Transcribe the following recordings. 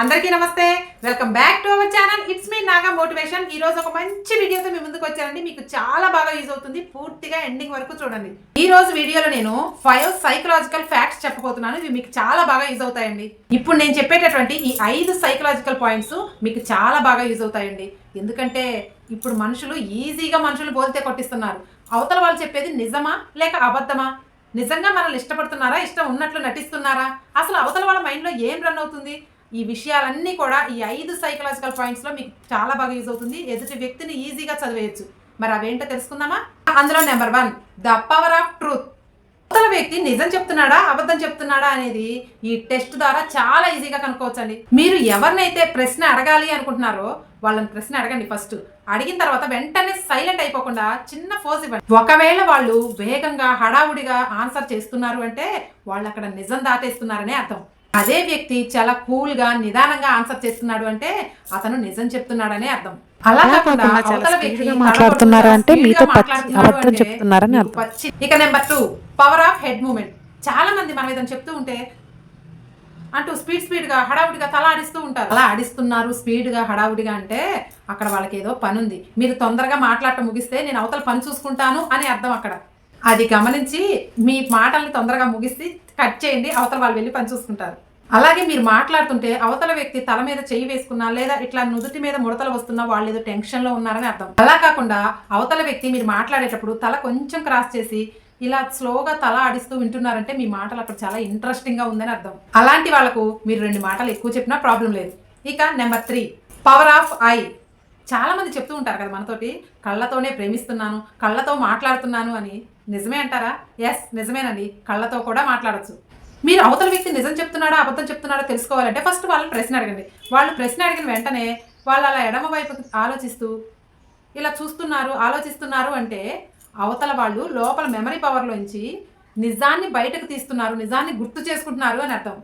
అందరికీ నమస్తే. Welcome back to our channel it's me Naga motivation ఈ రోజు ఒక మంచి వీడియోతో మీ ముందుకు వచ్చానండి. మీకు చాలా బాగా యూజ్ అవుతుంది. పూర్తిగా ఎండింగ్ వరకు చూడండి. ఈ రోజు వీడియోలో నేను ఫైవ్ సైకలాజికల్ ఫ్యాక్ట్స్ చెప్పబోతున్నాను. ఇవి మీకు చాలా బాగా యూజ్ అవుతాయండి. ఇప్పుడు నేను చెప్పేటటువంటి ఈ ఐదు సైకలాజికల్ పాయింట్స్ మీకు చాలా బాగా యూజ్ అవుతాయండి. ఎందుకంటే ఇప్పుడు మనుషులు ఈజీగా మనుషులు బోల్తే కొట్టిస్తున్నారు. అవతల వాళ్ళు చెప్పేది నిజమా? లేక అబద్ధమా? నిజంగా మనల్ని ఇష్టపడుతున్నారా? ఇష్టం ఉన్నట్లు నటిస్తున్నారా? అసలు అవతల వాళ్ళ మైండ్లో ఏం రన్ అవుతుంది? ఈ విషయాలన్నీ కూడా ఈ ఐదు సైకలాజికల్ పాయింట్స్లో మీకు చాలా బాగా యూజ్ అవుతుంది. ఎదుటి వ్యక్తిని ఈజీగా చదివేయచ్చు. మరి అవేంటో తెలుసుకుందామా? అందులో number one the power of truth అవతల వ్యక్తి నిజం చెప్తున్నాడా అబద్ధం చెప్తున్నాడా అనేది ఈ టెస్ట్ ద్వారా చాలా ఈజీగా కనుక్కోవచ్చండి. మీరు ఎవరినైతే ప్రశ్న అడగాలి అనుకుంటున్నారో వాళ్ళని ప్రశ్న అడగండి ఫస్ట్ అడిగిన తర్వాత వెంటనే సైలెంట్ అయిపోకుండా చిన్న ఫోజ్ ఇవ్వండి. ఒకవేళ వాళ్ళు వేగంగా హడావుడిగా ఆన్సర్ చేస్తున్నారు అంటే వాళ్ళు అక్కడ నిజం దాటేస్తున్నారనే అర్థం. అదే వ్యక్తి చాలా కూల్గా నిదానంగా ఆన్సర్ చేస్తున్నాడు అంటే అతను నిజం చెప్తున్నాడనే అర్థం. అలా కాకుండా అవతల వ్యక్తి గా మాట్లాడుతున్నారా అంటే గా మీతో అబద్ధం చెప్తున్నారని అర్థం. ఇక number two power of head movement చాలా మంది మనం ఏదైనా చెప్తూ ఉంటే అంటూ స్పీడ్ స్పీడ్గా హడావుడిగా తల ఆడిస్తూ ఉంటారు. అలా ఆడిస్తున్నారు స్పీడ్గా హడావుడిగా అంటే అక్కడ వాళ్ళకి ఏదో పని ఉంది మీరు తొందరగా మాట్లాడటం ముగిస్తే నేను అవతల పని చూసుకుంటాను అని అర్థం అక్కడ. అది గమనించి మీ మాటల్ని తొందరగా ముగిసి కట్ చేయండి అవతల వాళ్ళు వెళ్ళి పని చూసుకుంటారు. అలాగే మీరు మాట్లాడుతుంటే అవతల వ్యక్తి తల మీద చెయ్యి వేసుకున్నా లేదా ఇట్లా నుదుటి మీద ముడతలు వస్తున్నా వాళ్ళు ఏదో టెన్షన్లో ఉన్నారని అర్థం. అలా కాకుండా అవతల వ్యక్తి మీరు మాట్లాడేటప్పుడు తల కొంచెం క్రాస్ చేసి ఇలా స్లోగా తల ఆడిస్తూ వింటున్నారంటే మీ మాటలు అక్కడ చాలా ఇంట్రెస్టింగ్గా ఉందని అర్థం. అలాంటి వాళ్ళకు మీరు రెండు మాటలు ఎక్కువ చెప్పినా ప్రాబ్లం లేదు. ఇక number three power of eye చాలా మంది చెప్తూ ఉంటారు కదా మనతోటి కళ్ళతోనే ప్రేమిస్తున్నాను కళ్ళతో మాట్లాడుతున్నాను అని. నిజమే అంటారా? ఎస్ నిజమేనండి. కళ్ళతో కూడా మాట్లాడొచ్చు. మీరు అవతల వ్యక్తి నిజం చెప్తున్నాడా అబద్ధం చెప్తున్నాడా తెలుసుకోవాలంటే ఫస్ట్ వాళ్ళని ప్రశ్న అడగండి. వాళ్ళు ప్రశ్న అడిగిన వెంటనే వాళ్ళు అలా ఎడమ వైపు ఆలోచిస్తూ ఇలా చూస్తున్నారు ఆలోచిస్తున్నారు అంటే అవతల వాళ్ళు లోపల మెమరీ పవర్లోంచి నిజాన్ని బయటకు తీస్తున్నారు నిజాన్ని గుర్తు చేసుకుంటున్నారు అని అర్థం.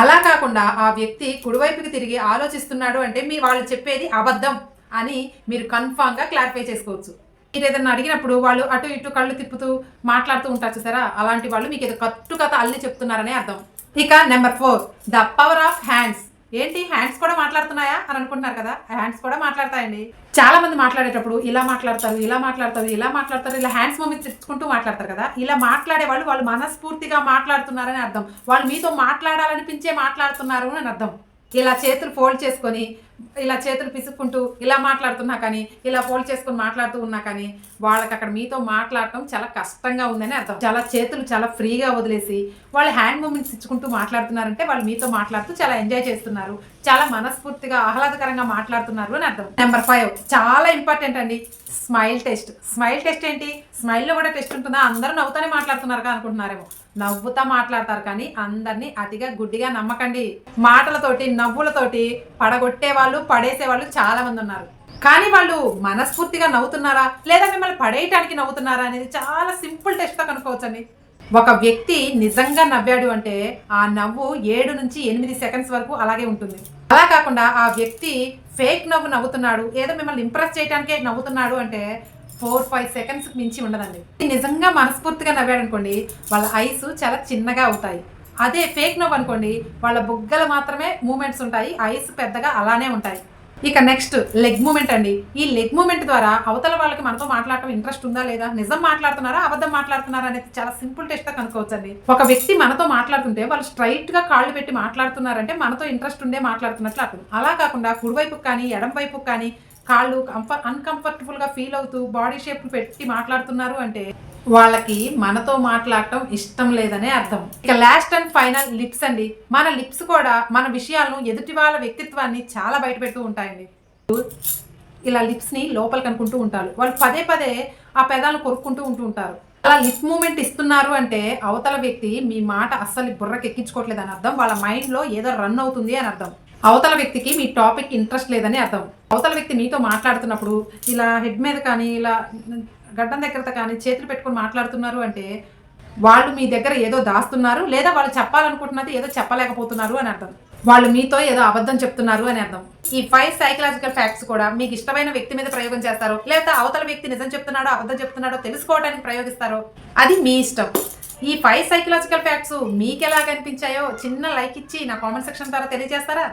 అలా కాకుండా ఆ వ్యక్తి కుడివైపుకి తిరిగి ఆలోచిస్తున్నాడు అంటే మీ వాళ్ళు చెప్పేది అబద్ధం అని మీరు కన్ఫామ్గా క్లారిఫై చేసుకోవచ్చు. మీరు ఏదైనా అడిగినప్పుడు వాళ్ళు అటు ఇటు కళ్ళు తిప్పుతూ మాట్లాడుతూ ఉంటారు చూసారా? అలాంటి వాళ్ళు మీకు ఏదో కట్టు కథ అల్లి చెప్తున్నారనే అర్థం. ఇక number four the power of hands. ఏంటి? హ్యాండ్స్ కూడా మాట్లాడుతున్నాయా అని అనుకుంటున్నారు కదా? హ్యాండ్స్ కూడా మాట్లాడతాయండి. చాలా మంది మాట్లాడేటప్పుడు ఇలా మాట్లాడతారు ఇలా మాట్లాడతారు ఇలా మాట్లాడతారు ఇలా హ్యాండ్స్ మూమెంట్ తెచ్చుకుంటూ మాట్లాడతారు కదా? ఇలా మాట్లాడే వాళ్ళు వాళ్ళు మనస్ఫూర్తిగా మాట్లాడుతున్నారని అర్థం. వాళ్ళు మీతో మాట్లాడాలనిపించే మాట్లాడుతున్నారు అని అర్థం. ఇలా చేతులు ఫోల్డ్ చేసుకొని ఇలా చేతులు పిసుక్కుంటూ ఇలా మాట్లాడుతున్నా కానీ ఇలా ఫోల్డ్ చేసుకొని మాట్లాడుతూ ఉన్నా కానీ వాళ్ళకి అక్కడ మీతో మాట్లాడటం చాలా కష్టంగా ఉందని అర్థం. చాలా చేతులు చాలా ఫ్రీగా వదిలేసి వాళ్ళు హ్యాండ్ మూమెంట్స్ ఇచ్చుకుంటూ మాట్లాడుతున్నారంటే వాళ్ళు మీతో మాట్లాడుతూ చాలా ఎంజాయ్ చేస్తున్నారు. చాలా మనస్ఫూర్తిగా ఆహ్లాదకరంగా మాట్లాడుతున్నారు అని అర్థం. నెంబర్ ఫైవ్ చాలా ఇంపార్టెంట్ అండి. Smile test. స్మైల్ టెస్ట్ ఏంటి? స్మైల్లో కూడా టెస్ట్ ఉంటుందా? అందరూ నవ్వుతానే మాట్లాడుతున్నారుగా అనుకుంటున్నారేమో. నవ్వుతా మాట్లాడతారు కానీ అందరినీ అతిగా గుడ్డిగా నమ్మకండి. మాటలతోటి నవ్వులతోటి పడగొట్టే వాళ్ళు పడేసే వాళ్ళు చాలా మంది ఉన్నారు. కానీ వాళ్ళు మనస్ఫూర్తిగా నవ్వుతున్నారా? లేదా మిమ్మల్ని పడేయటానికి నవ్వుతున్నారా అనేది చాలా సింపుల్ టెస్ట్తో కనుక్కోవచ్చండి. ఒక వ్యక్తి నిజంగా నవ్వాడు అంటే ఆ నవ్వు ఏడు నుంచి ఎనిమిది సెకండ్స్ వరకు అలాగే ఉంటుంది. అలా కాకుండా ఆ వ్యక్తి ఫేక్ నవ్వు నవ్వుతున్నాడు ఏదో మిమ్మల్ని ఇంప్రెస్ చేయడానికే నవ్వుతున్నాడు అంటే ఫోర్ ఫైవ్ సెకండ్స్ మించి ఉండదండి. నిజంగా మనస్ఫూర్తిగా నవ్వాడు అనుకోండి వాళ్ళ ఐస్ చాలా చిన్నగా అవుతాయి. అదే ఫేక్ నవ్వు అనుకోండి వాళ్ళ బుగ్గలు మాత్రమే మూమెంట్స్ ఉంటాయి ఐస్ పెద్దగా అలానే ఉంటాయి. ఇక నెక్స్ట్ లెగ్ మూమెంట్ అండి. ఈ లెగ్ మూమెంట్ ద్వారా అవతల వాళ్ళకి మనతో మాట్లాడటం ఇంట్రెస్ట్ ఉందా లేదా నిజం మాట్లాడుతున్నారా అబద్ధం మాట్లాడుతున్నారా అనేది చాలా సింపుల్ టెస్ట్గా కనుక్కోవచ్చండి. ఒక వ్యక్తి మనతో మాట్లాడుతుంటే వాళ్ళు స్ట్రైట్గా కాళ్ళు పెట్టి మాట్లాడుతున్నారంటే మనతో ఇంట్రెస్ట్ ఉండే మాట్లాడుతున్నట్లు అర్థం. అలా కాకుండా కుడివైపుకి కానీ ఎడం వైపుకి కానీ కాళ్ళు కంఫర్ట్ అన్కంఫర్టబుల్గా ఫీల్ అవుతూ బాడీ షేప్ పెట్టి మాట్లాడుతున్నారు అంటే వాళ్ళకి మనతో మాట్లాడటం ఇష్టం లేదనే అర్థం. ఇక లాస్ట్ అండ్ ఫైనల్ లిప్స్ అండి. మన లిప్స్ కూడా మన విషయాలను ఎదుటి వాళ్ళ వ్యక్తిత్వాన్ని చాలా బయట పెడుతూ ఉంటాయండి. ఇలా లిప్స్ని లోపలికి అనుకుంటూ ఉంటారు. వాళ్ళు పదే పదే ఆ పెదాలను కొరుక్కుంటూ ఉంటూ ఉంటారు. అలా లిప్ మూమెంట్ ఇస్తున్నారు అంటే అవతల వ్యక్తి మీ మాట అస్సలు బుర్రకి ఎక్కించుకోవట్లేదు అని అర్థం. వాళ్ళ మైండ్లో ఏదో రన్ అవుతుంది అని అర్థం. అవతల వ్యక్తికి మీ టాపిక్ ఇంట్రెస్ట్ లేదని అర్థం. అవతల వ్యక్తి మీతో మాట్లాడుతున్నప్పుడు ఇలా హెడ్ మీద కానీ ఇలా గడ్డం దగ్గర కానీ చేతులు పెట్టుకొని మాట్లాడుతున్నారు అంటే వాళ్ళు మీ దగ్గర ఏదో దాస్తున్నారు లేదా వాళ్ళు చెప్పాలనుకుంటున్నది ఏదో చెప్పలేకపోతున్నారు అని అర్థం. వాళ్ళు మీతో ఏదో అబద్ధం చెప్తున్నారు అని అర్థం. ఈ ఫైవ్ సైకలాజికల్ ఫ్యాక్ట్స్ కూడా మీకు ఇష్టమైన వ్యక్తి మీద ప్రయోగం చేస్తారు లేదా అవతల వ్యక్తి నిజం చెప్తున్నాడో అబద్ధం చెప్తున్నాడో తెలుసుకోవడానికి ప్రయోగిస్తారో అది మీ ఇష్టం. ఈ ఫైవ్ సైకలాజికల్ ఫ్యాక్ట్స్ మీకు ఎలా కనిపించాయో చిన్న లైక్ ఇచ్చి నా కామెంట్ సెక్షన్ ద్వారా తెలియజేస్తారా?